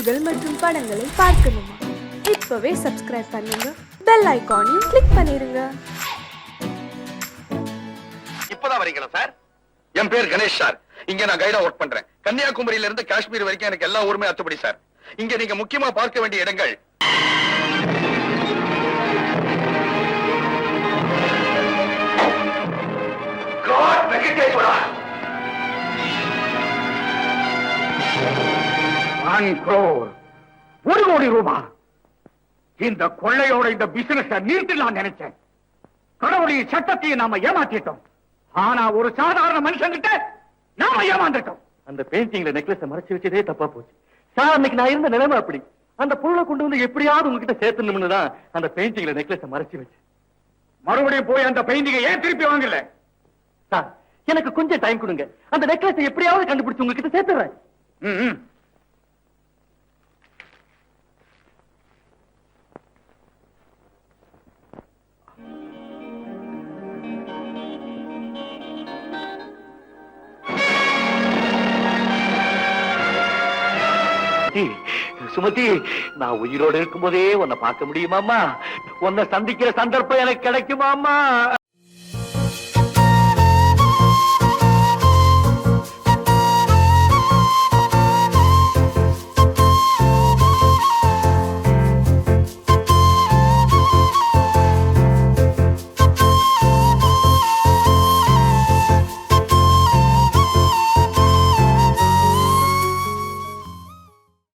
செய்திகள் மற்றும் படங்களை பார்க்கணுமா? இப்பவே சப்ஸ்கிரைப் பண்ணுங்க. பெல் ஐகானையும் கிளிக் பண்ணிருங்க. இப்பதான் வரீங்களா சார் என் பேர் கணேஷ் சார் இங்க நான் கைடா ஒர்க் பண்றேன். கன்னியாகுமரியில இருந்து காஷ்மீர் வரைக்கும் எனக்கு எல்லா ஊருமே அத்துப்படி சார் இங்க நீங்க முக்கியமா பார்க்க வேண்டிய இடங்கள். God, வெங்கடேஸ்வரா! One crore. ஒரு கோடி ரூபாய் இந்த கொள்ளையோட இந்த பிசினஸ் நிறுத்தலாம் நினைச்சேன். கடவுளுடைய சட்டத்தையும் நாம ஏமாத்திட்டோம். ஆனா ஒரு சாதாரண மனுஷங்கிட்ட நாம ஏமாந்துட்டோம். அந்த பெயிண்டிங்ல நெக்லஸ் மறைச்சு வச்சதே தப்பா போச்சு. சார் அன்னைக்கு நான் இருந்த நிலைமை அப்படி. அந்த பொருளை கொண்டு வந்து எப்படியாவது உங்ககிட்ட சேர்த்தணும்னு தான் அந்த பெயிண்டிங்ல நெக்லஸ் மறைச்சு வச்சு மறுபடியும் போய் அந்த பெயிண்டிங்கை ஏன் திருப்பி வாங்கல? சார் எனக்கு கொஞ்சம் டைம் கொடுங்க. அந்த நெக்லஸ் எப்படியாவது கண்டுபிடிச்சு உங்ககிட்ட சேர்த்துறேன். சுமதி சுமதி நான் உயிரோடு இருக்கும்போதே உன்னை பார்க்க முடியுமாமா உன்னை சந்திக்கிற சந்தர்ப்பம் எனக்கு கிடைக்குமாமா